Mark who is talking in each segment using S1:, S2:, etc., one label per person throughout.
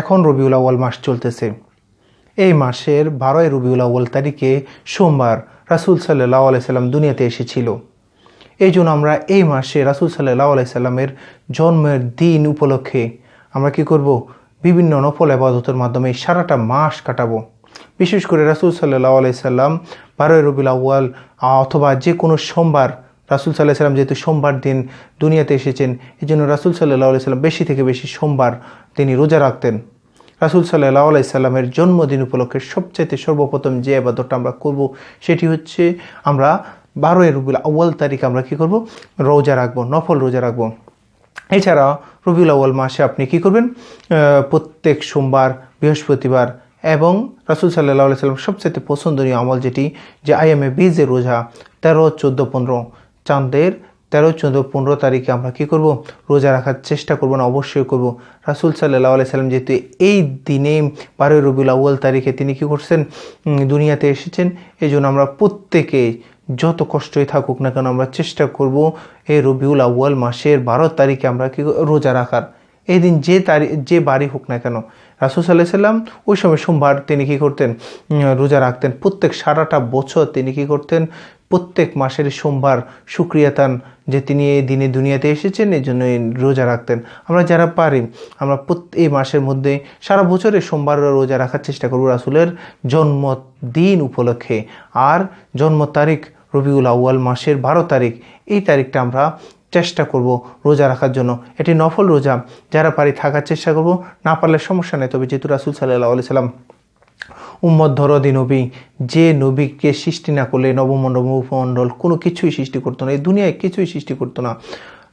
S1: এখন রবিউল আউ্য়াল মাস চলতেছে। এই মাসের বারোই রবিউল আউ্য়াল তারিখে সোমবার রাসুল সাল্লাহ আলাইসাল্লাম দুনিয়াতে এসেছিল। এই জন্য আমরা এই মাসে রাসুল সাল্লাহ আলাইসাল্লামের জন্মের দিন উপলক্ষে আমরা কি করব? বিভিন্ন নফল আবাদতের মাধ্যমে সারাটা মাস কাটাবো। বিশেষ করে রাসুল সাল্লাহ আলাইসাল্লাম বারোই রবিউল আউ্য়াল অথবা যে কোনো সোমবার রাসুল সাল্লাহ সাল্লাম যেহেতু সোমবার দিন দুনিয়াতে এসেছেন এই জন্য রাসুল সাল্লাহ সাল্লাম বেশি থেকে বেশি সোমবার তিনি রোজা রাখতেন। রাসুল সাল্লাহ আলাইসাল্লামের জন্মদিন উপলক্ষে সবচাইতে সর্বপ্রথম যে আবাদতটা আমরা করব সেটি হচ্ছে আমরা বারোই রবিউল আউ্য়াল তারিখ আমরা কি করব? রোজা রাখব, নফল রোজা রাখব। এছাড়া রবিউল আউ্য়াল মাসে আপনি কি করবেন? প্রত্যেক সোমবার, বৃহস্পতিবার এবং রাসুল সাল্লাহ আলি সাল্লাম সবচেয়ে পছন্দনীয় আমল যেটি যে আইএমএ বীজের রোজা, তেরো, চোদ্দ, পনেরো চাঁদের তেরো চোদ্দ পনেরো তারিখে আমরা কি করব? রোজা রাখার চেষ্টা করব না, অবশ্যই করব। রাসুল সাল্লাহ আলি সাল্লাম যেহেতু এই দিনে বারোই রবিউল আউ্য়াল তারিখে তিনি কি করছেন? দুনিয়াতে এসেছেন। এই জন্য আমরা প্রত্যেকে যত কষ্টই থাকুক না কেন আমরা চেষ্টা করব এই রবিউল আউ্য়াল মাসের বারো তারিখে আমরা কি রোজা রাখার। এই দিন যে তারিখ যে বাড়ি হোক না কেন, রাসুল সাল্লাহ সাল্লাম ওই সময় সোমবার তিনি কি করতেন? রোজা রাখতেন। প্রত্যেক সারাটা বছর তিনি কি করতেন? প্রত্যেক মাসের সোমবার সুক্রিয়াতান যে তিনি এই দিনে দুনিয়াতে এসেছেন, এই জন্য রোজা রাখতেন। আমরা যারা পারি, আমরা এই মাসের মধ্যে সারা বছরে সোমবার রোজা রাখার চেষ্টা করব রাসুলের জন্মদিন উপলক্ষে। আর জন্ম তারিখ রবিউল আউ্য়াল মাসের বারো তারিখ, এই তারিখটা আমরা চেষ্টা করব রোজা রাখার জন্য। এটি নফল রোজা। যারা পারি থাকার চেষ্টা করব, না পারলে সমস্যা নেই। তবে যেহেতু রাসুল সাল্লাহ আলি সাল্লাম উম্মদ ধরদি নবী, যে নবীকে সৃষ্টি না করলে নবমণ্ডল উপমণ্ডল কোনো কিছুই সৃষ্টি করতো না, এই দুনিয়ায় কিছুই সৃষ্টি করতো না।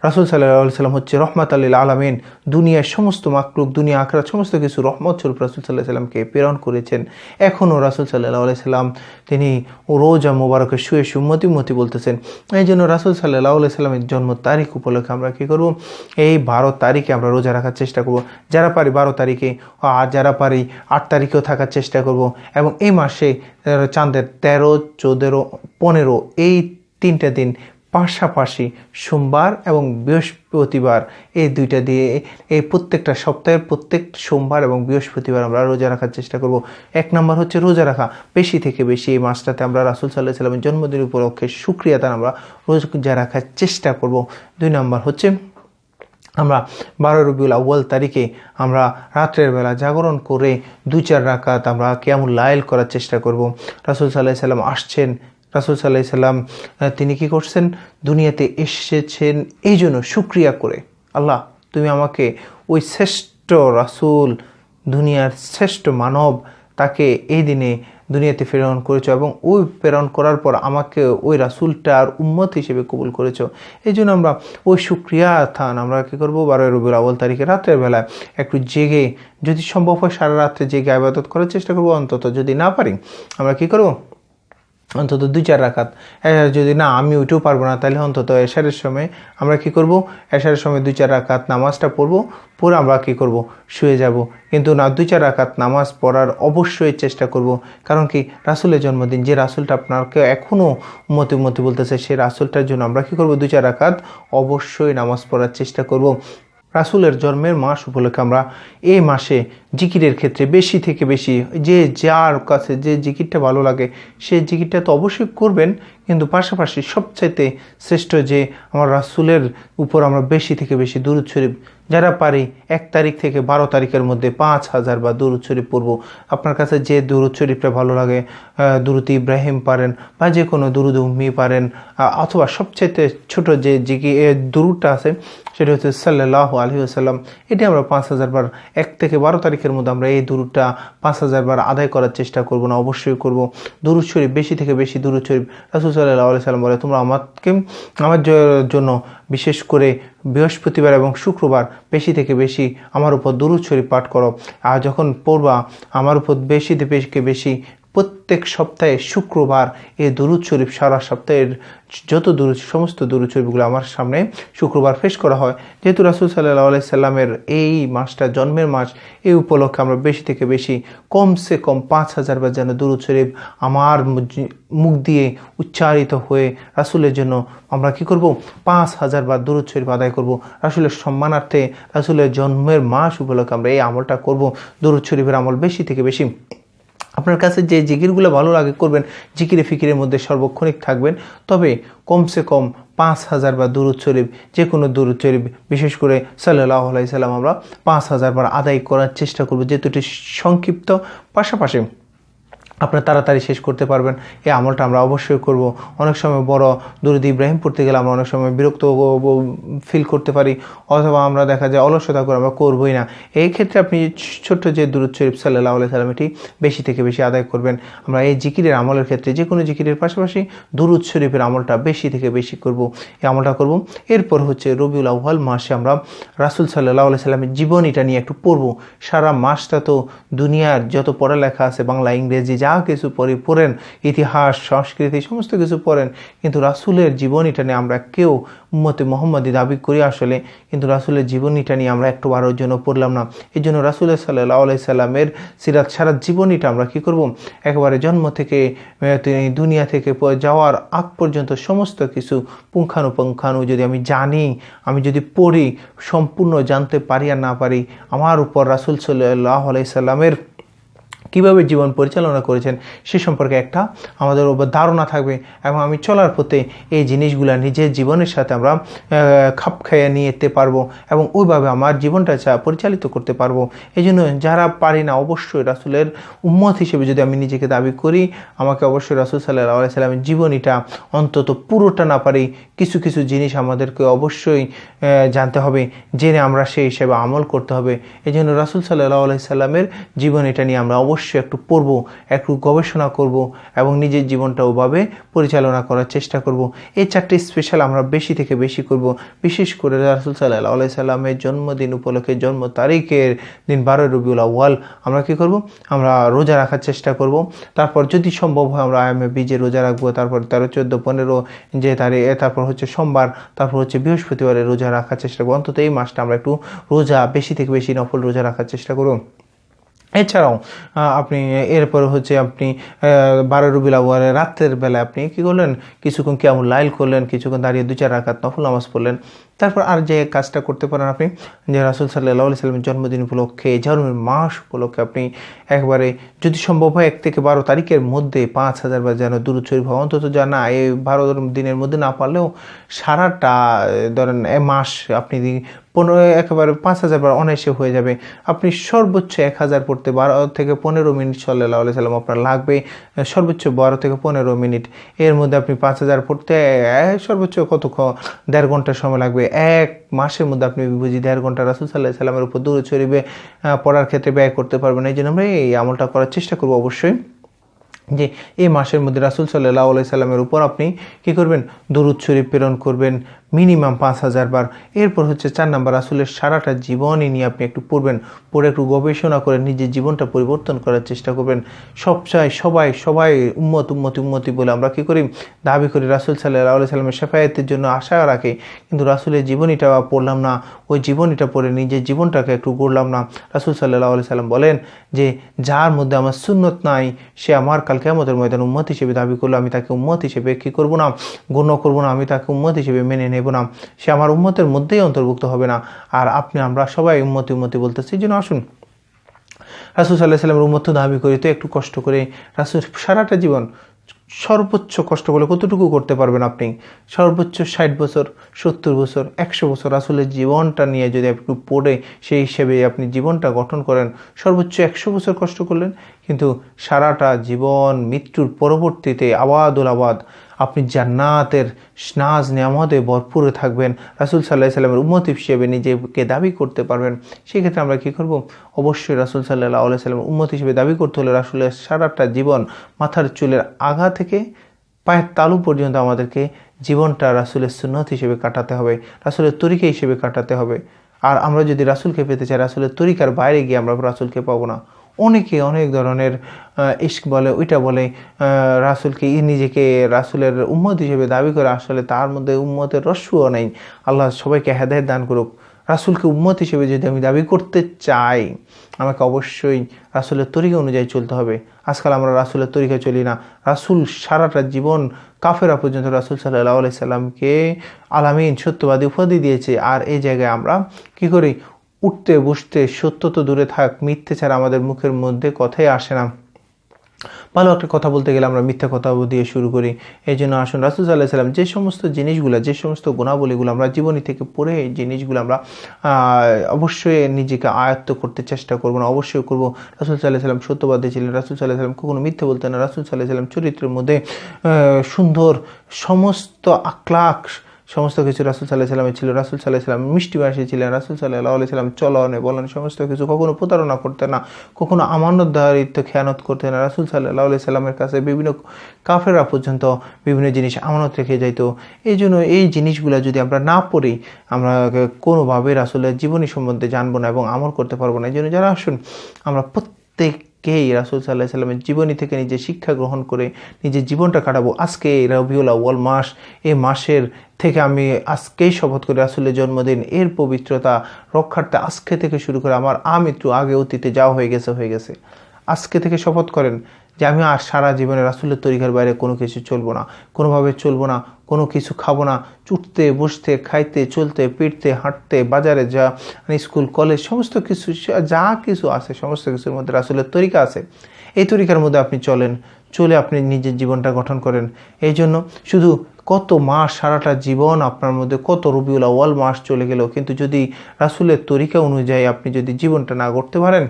S1: রাসুল সাল্লাহ সাল্লাম হচ্ছে রহমাত আল্লিল আলমিন। দুনিয়ার সমস্ত মাকলুক দুনিয়া আখরাত, সমস্ত কিছু রহমত স্বরূপ রাসুল সাল্লাহ সাল্লামকে প্রেরণ করেছেন। এখনও রাসুল সাল্লাহ সাল্লাম তিনি রোজা মোবারকে শুয়ে সুমতি মতি বলতেছেন এই জন্য রাসুল সাল্লাহ সাল্লামের জন্ম তারিখ উপলক্ষে আমরা কী করব? এই বারো তারিখে আমরা রোজা রাখার চেষ্টা করব। যারা পারি বারো তারিখে, আর যারা পারি আট তারিখেও থাকার চেষ্টা করব। এবং এই মাসে চাঁদের তেরো চোদ্দ পনেরো, এই তিনটা দিন পাশাপাশি সোমবার এবং বৃহস্পতিবার এই দুইটা দিয়ে এই প্রত্যেকটা সপ্তাহের প্রত্যেক সোমবার এবং বৃহস্পতিবার আমরা রোজা রাখার চেষ্টা করব। এক নম্বর হচ্ছে রোজা রাখা। বেশি থেকে বেশি এই মাসটাতে আমরা রাসুল সাল্লাহ সাল্লামের জন্মদিন উপলক্ষে সুক্রিয়াতান আমরা রোজা রাখার চেষ্টা করব। দুই নম্বর হচ্ছে আমরা বারো রবিউল আউ্য়াল তারিখে আমরা রাত্রের বেলা জাগরণ করে দু চার রাকাত আমরা কেমন লাইল করার চেষ্টা করব। রাসুল সাল্লাহ সাল্লাম আসছেন রাসুল সাল্লাহ সাল্লাম তিনি কি করছেন? দুনিয়াতে এসেছেন এই জন্য সুক্রিয়া করে। আল্লাহ, তুমি আমাকে ওই শ্রেষ্ঠ রাসুল, দুনিয়ার শ্রেষ্ঠ মানব, তাকে এই দিনে দুনিয়াতে প্রেরণ করেছ এবং ওই প্রেরণ করার পর আমাকে ওই রাসুলটার উম্মত হিসেবে কবুল করেছ। এই জন্য আমরা ওই সুক্রিয়া থান আমরা কী করব? বারোই রবির আউ্য়াল তারিখে রাতের বেলায় একটু জেগে, যদি সম্ভব হয় সারা রাত্রে জেগে আবাদত করার চেষ্টা করব। অন্তত যদি না পারি, আমরা কী করব? অন্তত দুই চার রাখাত। যদি না, আমি উঠেও পারব না, তাহলে অন্তত এশারের সময় আমরা কি করব? এশারের সময় দুই চার রাকাত নামাজটা পড়ব পরে আমরা কি করব? শুয়ে যাব। কিন্তু না, দুই চার রাকাত নামাজ পড়ার অবশ্যই চেষ্টা করব। কারণ কি? রাসুলের জন্মদিন, যে রাসুলটা আপনাকে এখনও মতি মতি বলতেছে, সেই রাসুলটার জন্য আমরা কি করব? দুই চার রাকাত অবশ্যই নামাজ পড়ার চেষ্টা করব। রাসুলের জন্মের মাস উপলক্ষে আমরা এই মাসে জিকিরের ক্ষেত্রে বেশি থেকে বেশি, যে যার কাছে যে জিকিরটা ভালো লাগে, সে জিকিরটা তো অবশ্যই করবেন, কিন্তু পাশাপাশি সবচাইতে শ্রেষ্ঠ যে আমার রাসুলের উপর আমরা বেশি থেকে বেশি দুরুদ শরীফ, যারা পারি, এক তারিখ থেকে বারো তারিখের মধ্যে পাঁচ হাজার বা দুরুদ শরীফ পড়ব। আপনার কাছে যে দুরুদ শরীফটা ভালো লাগে দুরুদ ইব্রাহিম পারেন বা যে কোনো দুরুদ উম্মি পারেন অথবা সবচাইতে ছোট যে জিকি, এ দুরুদটা আছে, সেটা হচ্ছে সাল্লাহ আলহি আসাল্লাম এটি আমরা পাঁচ হাজার বার এক থেকে বারো তারিখের মধ্যে আমরা এই দুরুদটা পাঁচ হাজার বার আদায় করার চেষ্টা করব না, অবশ্যই করব। দুরুদ শরীফ, বেশি থেকে বেশি দুরুদ শরীফ রাসুল সাল্লাহ সাল্লাম বলে, তোমরা আমাকে, আমার জন্য বিশেষ করে বৃহস্পতিবার এবং শুক্রবার বেশি থেকে বেশি আমার উপর দুরুদ শরীফ পাঠ করো। আর যখন পড়বা, আমার উপর বেশি থেকে বেশি প্রত্যেক সপ্তাহে শুক্রবার এই দরুদ শরীফ, সারা সপ্তাহের যত দরুদ, সমস্ত দরুদ শরীফগুলো আমার সামনে শুক্রবার পেশ করা হয়। যেহেতু রাসুল সাল্লাহ আলাইসাল্লামের এই মাসটা জন্মের মাস, এই উপলক্ষে আমরা বেশি থেকে বেশি কমসে কম পাঁচ হাজার বার যেন দরুদ শরীফ আমার মুখ দিয়ে উচ্চারিত হয়ে রাসুলের জন্য আমরা কি করব? পাঁচ হাজার বার দরুদ শরীফ আদায় করব। রাসুলের সম্মানার্থে, রাসুলের জন্মের মাস উপলক্ষে আমরা এই আমলটা করব। দরুদ শরীফের আমল বেশি থেকে বেশি আপনার কাছে যে জিকিরগুলো ভালো লাগে করবেন, জিকিরে ফিকিরের মধ্যে সর্বক্ষণিক থাকবেন। তবে কমসে কম পাঁচ হাজার বা দুরুদ শরীফ যে কোনো দুরুদ শরীফ, বিশেষ করে সাল্লাহ আলাইসাল্লাম আমরা পাঁচ হাজার বার আদায় করার চেষ্টা করব। যেহেতু এটি সংক্ষিপ্ত, পাশাপাশি আপনার তাড়াতাড়ি শেষ করতে পারবেন। এই আমলটা আমরা অবশ্যই করব। অনেক সময় বড় দুরুদ ইব্রাহিম পড়তে গেলে আমরা অনেক সময় বিরক্ত ফিল করতে পারি, অথবা আমরা দেখা যায় অলসতা করে আমরা করবই না। এই ক্ষেত্রে আপনি ছোট্ট যে দুরুদ শরীফ সাল্লাহ আলাই সাল্লাম এটি বেশি থেকে বেশি আদায় করবেন। আমরা এই জিকিরের আমলের ক্ষেত্রে যে কোনো জিকিরের পাশাপাশি দুরুদ শরীফের আমলটা বেশি থেকে বেশি করব। এই আমলটা করব। এরপর হচ্ছে রবিউল আউ্হাল মাসে আমরা রাসুল সাল্লাহ আলাই সাল্লামের জীবনীটা নিয়ে একটু পড়ব। সারা মাসটা তো দুনিয়ার যত পড়ালেখা আছে, বাংলা, ইংরেজি যা কিছু পড়ে পড়েন, ইতিহাস, সংস্কৃতি, সমস্ত কিছু পড়েন, কিন্তু রাসুলের জীবনীটা নিয়ে আমরা কেউ উম্মতে মোহাম্মদী দাবি করি আসলে, কিন্তু রাসুলের জীবনীটা নিয়ে আমরা একটু বারোর জন্য পড়লাম না। এই জন্য রাসুল সাল্লাহ আলাই সাল্লামের সিরাত সারা জীবনীটা আমরা কি করব? একেবারে জন্ম থেকে তিনি দুনিয়া থেকে যাওয়ার আগ পর্যন্ত সমস্ত কিছু পুঙ্খানুপুঙ্খানু যদি আমি জানি, আমি যদি পড়ি, সম্পূর্ণ জানতে পারি আর না পারি, আমার উপর রাসুল সাল্লাহ আলাই সাল্লামের কীভাবে জীবন পরিচালনা করেছেন সে সম্পর্কে একটা আমাদের উপর ধারণা থাকবে এবং আমি চলার পথে এই জিনিসগুলো নিজের জীবনের সাথে আমরা খাপ খাইয়ে নিয়ে যেতে পারব এবং ওইভাবে আমার জীবনটা পরিচালিত করতে পারব। এই জন্য যারা পারি না, অবশ্যই রাসুলের উম্মত হিসেবে যদি আমি নিজেকে দাবি করি, আমাকে অবশ্যই রাসুল সাল্লাহ সাল্লামের জীবনীটা অন্তত পুরোটা না পারি, কিছু কিছু জিনিস আমাদেরকে অবশ্যই জানতে হবে, জেনে আমরা সেই হিসেবে আমল করতে হবে। এই জন্য রাসুল সাল্লাহ সাল্লামের জীবনীটা নিয়ে আমরা অবশ্যই একটু পড়ব, একটু গবেষণা করব এবং নিজের জীবনটা ওভাবে পরিচালনা করার চেষ্টা করব। এই চারটি স্পেশাল আমরা বেশি থেকে বেশি করব, বিশেষ করে রাসুল সাল্লাহ আলাই সাল্লামের জন্মদিন উপলক্ষে জন্ম তারিখের দিন বারোই রবিউল আউ্য়াল আমরা কি করব? আমরা রোজা রাখার চেষ্টা করব। তারপর যদি সম্ভব হয় আমরা আয়ামে বীজে রোজা রাখব, তারপর তেরো, চোদ্দ, পনেরো যে তারিখ তারপর হচ্ছে সোমবার, তারপর হচ্ছে বৃহস্পতিবারে রোজা রাখার চেষ্টা করব। অন্তত এই মাসটা আমরা একটু রোজা, বেশি থেকে বেশি নফল রোজা রাখার চেষ্টা করব। এছাড়াও আপনি এরপর হচ্ছে আপনি বারো রুবিল আবহাওয়ার রাতের বেলা আপনি কী করলেন? কিছুক্ষণ কেমন লাইল করলেন, কিছুক্ষণ দাঁড়িয়ে দু চার রাখাত নফল নামাজ পড়লেন। তারপর আর যে কাজটা করতে পারেন আপনি, যে রাসুল সাল্লাহ আলি সাল্লামের জন্মদিন উপলক্ষে জন্মের মাস উপলক্ষে আপনি একবারে যদি সম্ভব হয়, এক থেকে বারো তারিখের মধ্যে পাঁচ হাজার বা যেন দূর শরীফ অন্তত যা না, এই বারো দিনের মধ্যে না পারলেও সারাটা ধরেন মাস আপনি পনেরো, একেবারে পাঁচ হাজার বার অনায়াসে হয়ে যাবে। আপনি সর্বোচ্চ এক হাজার পড়তে বারো থেকে পনেরো মিনিট সাল্লাহ আলি সাল্লাম আপনার লাগবে। সর্বোচ্চ বারো থেকে পনেরো মিনিট। এর মধ্যে আপনি পাঁচ হাজার পড়তে সর্বোচ্চ কত দেড় ঘণ্টা সময় লাগবে। এক মাসের মধ্যে আপনি বুঝি দেড় ঘণ্টা রাসুল সাল্লাহ সাল্লামের উপর দূরে ছড়িবে পড়ার ক্ষেত্রে ব্যয় করতে পারবেন। এই জন্য আমরা এই আমলটা করার চেষ্টা করব অবশ্যই। যে এই মাসের মধ্যে রাসুল সাল্লাহ সাল্লামের উপর আপনি কি করবেন? দরুদ শরীফ প্রেরণ করবেন মিনিমাম পাঁচ হাজার বার। এরপর হচ্ছে চার নাম্বার, রাসুলের সারাটা জীবনই নিয়ে আপনি একটু পড়বেন, পড়ে একটু গবেষণা করে নিজের জীবনটা পরিবর্তন করার চেষ্টা করবেন। সব চাই সবাই সবাই উম্মত, উম্মতি উম্মতি বলে আমরা কি করি? দাবি করি রাসুল সাল্লাহ সাল্লামের শেফায়তের জন্য আশা রাখি, কিন্তু রাসুলের জীবনীটা পড়লাম না। ওই জীবনীটা পড়ে নিজের জীবনটাকে একটু গড়লাম না। রাসুল সাল্লাহ সাল্লাম বলেন যে, যার মধ্যে আমার সুন্নত নাই, সে আমার কাল কেমতের ময়দান উম্মত হিসেবে দাবি করল, আমি তাকে উম্মত হিসেবে কী করব না? গণ্য করব না, আমি তাকে উম্মত হিসেবে মেনে নেব না। সে আমার উম্মতের মধ্যেই অন্তর্ভুক্ত হবে না। আর আপনি, আমরা সবাই উম্মতি উম্মতি বলতেছি। যেন আসুন। রাসুল সাল্লাহ সাল্লামের উম্মত দাবি করি, তো একটু কষ্ট করে, রাসুল সারাটা জীবন সর্বোচ্চ কষ্ট করলে কতটুকু করতে পারবেন আপনি? সর্বোচ্চ ষাট বছর, সত্তর বছর, একশো বছর আসলে জীবনটা নিয়ে যদি একটু পড়ে সেই হিসেবে আপনি জীবনটা গঠন করেন, সর্বোচ্চ একশো বছর কষ্ট করলেন, কিন্তু সারাটা জীবন মৃত্যুর পরবর্তীতে আবাদুল আবাদ আপনি জান্নাতের স্নাজ নিয়ামতে ভরপুরে থাকবেন। রাসুল সাল্লাহ সাল্লামের উম্মত হিসেবে নিজেকে দাবি করতে পারবেন। সেক্ষেত্রে আমরা কী করব? অবশ্যই রাসুল সাল্লাহ আল্লাহ সাল্লামের উম্মত হিসেবে দাবি করতে হলে রাসুলের সারাটা জীবন মাথার চুলের আগা থেকে পায়ের তালু পর্যন্ত আমাদেরকে জীবনটা রাসুলের সুন্নত হিসেবে কাটাতে হবে, রাসুলের তরিকা হিসেবে কাটাতে হবে। আর আমরা যদি রাসুলকে পেতে চাই, রাসুলের তরিকার বাইরে গিয়ে আমরা রাসুলকে পাবো না। অনেকে অনেক ধরনের ইস্ক বলে, ওইটা বলে রাসূলকে নিজেকে রাসূলের উম্মত হিসেবে দাবি করে, আসলে তার মধ্যে উম্মতের রস্যও নেই। আল্লাহ সবাইকে হেদায়েত দান করুক। রাসূলকে উম্মত হিসেবে যদি আমি দাবি করতে চাই, আমাকে অবশ্যই রাসূলের তরিকা অনুযায়ী চলতে হবে। আজকাল আমরা রাসূলের তরিকায় চলি না। রাসূল সারাটা জীবন কাফেরা পর্যন্ত রাসূল সাল্লাহ আলাই সাল্লামকে আলামিন সত্যবাদী উপাধি দিয়েছে। আর এই জায়গায় আমরা কি করি? উঠতে, বসতে, সত্য তো দূরে থাক, মিথ্যে ছাড়া আমাদের মুখের মধ্যে কথাই আসে না। ভালো একটা কথা বলতে গেলে আমরা মিথ্যা কথা দিয়ে শুরু করি। এই জন্য আসুন, রাসুল সাল্লাহ সাল্লাম যে সমস্ত জিনিসগুলো, যে সমস্ত গুণাবলীগুলো আমরা জীবনী থেকে পড়ে এই জিনিসগুলো আমরা অবশ্যই নিজেকে আয়ত্ত করতে চেষ্টা করব না, অবশ্যই করব। রাসুল সাল্লাহ সাল্লাম সত্যবাদী ছিলেন, রাসুল সাল্লাহ সাল্লাম কখনো মিথ্যে বলতেন না। রাসুল সাল্লাহ সাল্লাম চরিত্রের মধ্যে সুন্দর, সমস্ত আক্লাক সমস্ত কিছু রাসুল সাল্লাহ সাল্লামের ছিল, রাসুল সাল্লাহ সাল্লাম মিষ্টি ভাষী ছিলেন, রাসুল সাল্লাহ সাল্লাম চলনে, বলেন সমস্ত কিছু কখনো প্রতারণা করতেন না, কখনো আমানতদারিত্ব খেয়ানত করতেন না। রাসুল সাল্লাহ সাল্লামের কাছে বিভিন্ন কাফেরা পর্যন্ত বিভিন্ন জিনিস আমানত রেখে যাইতো। এই জন্য এই জিনিসগুলো যদি আমরা না পড়ি, আমরা কোনোভাবে রাসুলের জীবনী সম্বন্ধে জানব না এবং আমল করতে পারব না। এই জন্য যারা আসুন, আমরা প্রত্যেককেই রাসুল সাল্লাহ সাল্লামের জীবনী থেকে নিজে শিক্ষা গ্রহণ করে নিজের জীবনটা কাটাবো। আজকে রবিউল আউ্বাল মাস এ মাসের থেকে আমি আজকেই শপথ করি রাসুলের জন্মদিন, এর পবিত্রতা রক্ষার্থে আজকে থেকে শুরু করে আমার আমৃত্যু আগে অতীতে যাওয়া হয়ে গেছে হয়ে গেছে। আজকে থেকে শপথ করেন যে আমি আর সারা জীবনে রাসুলের তরিকার বাইরে কোনো কিছু চলবো না, কোনোভাবে চলবো না, কোনো কিছু খাব না চুটতে বসতে, খাইতে, চলতে পিটতে হাঁটতে, বাজারে যা মানে স্কুল, কলেজ, সমস্ত কিছু যা কিছু আছে, সমস্ত কিছুর মধ্যে রাসুলের তরিকা আছে। এই তরিকার মধ্যে আপনি চলেন, চলে আপনি নিজের জীবনটা গঠন করেন। এই জন্য শুধু কত মাস, সারাটা জীবন আপনার মধ্যে কত রবিউল আউয়াল মাস চলে গেল, কিন্তু যদি রাসুলের তরিকা অনুযায়ী আপনি যদি জীবনটা না করতে পারেন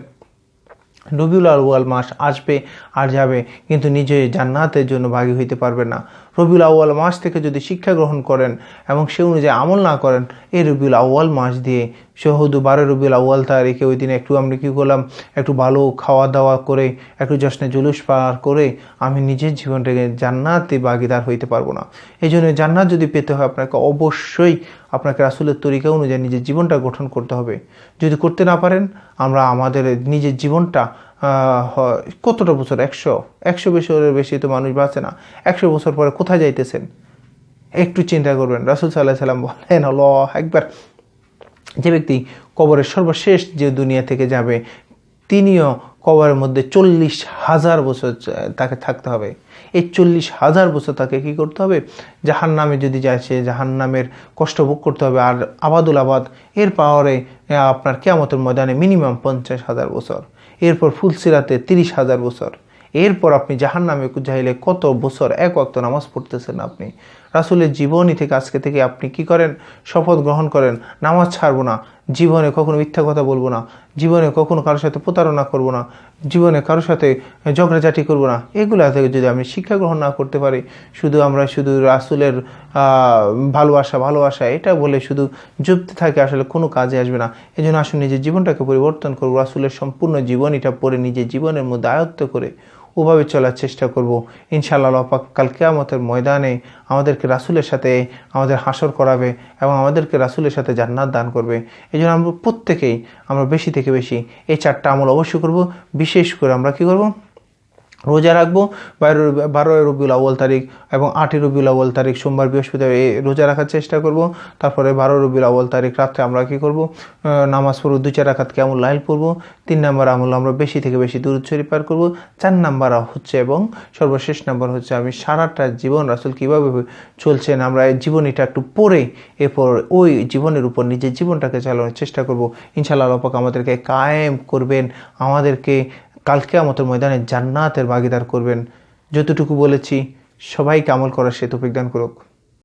S1: রবিউল আউয়াল মাস আসবে আর যাবে। কিন্তু নিজে জান্নাতের জন্য ভাগী হইতে পারবে না। রবিউল আউয়াল মাস থেকে যদি শিক্ষা গ্রহণ করেন এবং সে অনুযায়ী আমল না করেন, এই রবিউল আউয়াল মাস দিয়ে সহদু বারো রবিউল আউয়াল তারিখে ওই দিনে একটু আমরা কী করলাম, একটু ভালো খাওয়া দাওয়া করে, একটু জশ্নে জুলুস পার করে আমি নিজের জীবনটাকে জান্নাতে ভাগিদার হইতে পারব না। এই জন্য জান্নাত যদি পেতে হয় আপনাকে অবশ্যই আপনাকে রাসুলের তরিকা অনুযায়ী নিজের জীবনটা গঠন করতে হবে। যদি করতে না পারেন, আমরা আমাদের নিজের জীবনটা কতটা বছর? একশো? একশো বছরের বেশি তো মানুষ বাঁচে না। একশো বছর পরে কোথায় যাইতেছেন? একটু চিন্তা করবেন। রাসুল সাল্লাহ সাল্লাম বলেন হলো একবার যে ব্যক্তি কবরের সর্বশেষ যে দুনিয়া থেকে যাবে, তিনিও কবরের মধ্যে চল্লিশ হাজার বছর তাকে থাকতে হবে। এই চল্লিশ হাজার বছর তাকে কি করতে হবে? জাহান নামে যদি যায় সে জাহান নামের কষ্ট ভোগ করতে হবে। আর আবাদুল আবাদ, এর পাওয়ারে আপনার কেয়ামতের ময়দানে মিনিমাম পঞ্চাশ হাজার বছর। এরপর ফুলসিরাতে তিরিশ হাজার বছর। এরপর আপনি জাহান নামে চাইলে কত বছর, এক অক্ত নামাজ পড়তেছেন আপনি? রাসুলের জীবনী থেকে, আজকে থেকে আপনি কি করেন? শপথ গ্রহণ করেন, নামাজ ছাড়বো না। জীবনে কখনো মিথ্যা কথা বলব না। জীবনে কখনো কারোর সাথে প্রতারণা করব না। জীবনে কারোর সাথে ঝগড়াঝাটি করব না। এগুলো থেকে যদি আমি শিক্ষা গ্রহণ না করতে পারি, শুধু আমরা শুধু রাসুলের ভালোবাসা ভালোবাসা, এটা বলে শুধু জপতে থাকে, আসলে কোনো কাজে আসবে না। এই জন্য আসলে নিজের জীবনটাকে পরিবর্তন করব, রাসুলের সম্পূর্ণ জীবনীটা পড়ে নিজের জীবনের মধ্যে আয়ত্ত করে। ওভাবে চলার চেষ্টা করব। ইনশাআল্লাহ আল্লাহ পাক কাল কেয়ামতের ময়দানে আমাদেরকে রাসুলের সাথে আমাদের হাসর করাবে এবং আমাদেরকে রাসুলের সাথে জান্নাত দান করবে। এই জন্য আমরা প্রত্যেকেই, আমরা বেশি থেকে বেশি এই চারটা আমল অবশ্যই করব। বিশেষ করে আমরা কি করব? রোজা রাখব, বারো বারোই রবিউল আউ্য়াল তারিখ এবং আটই রবিউল আউ্য়াল তারিখ সোমবার বৃহস্পতিবার এই রোজা রাখার চেষ্টা করব। তারপরে বারো রবিউল আউ্য়াল তারিখ রাত্রে আমরা কী করব? নামাজ পড়ব দু চার রাখাত কেমন লাইল পড়ব। তিন নাম্বার আমল আমরা বেশি থেকে বেশি দূর শরীফ পার করব। চার নাম্বার হচ্ছে এবং সর্বশেষ নাম্বার হচ্ছে আমি সারাটা জীবন রাসুল কীভাবে চলছেন, আমরা জীবনীটা একটু পড়ে এরপর ওই জীবনের উপর নিজের জীবনটাকে চালানোর চেষ্টা করব। ইনশাআল্লাহ আল্লাহ পাক আমাদেরকে কায়েম করবেন, আমাদেরকে কালকে আমাদের ময়দানে জান্নাতের বাগিদার করবেন। যতটুকু বলেছি সবাইকে আমল করার সে দান করুক।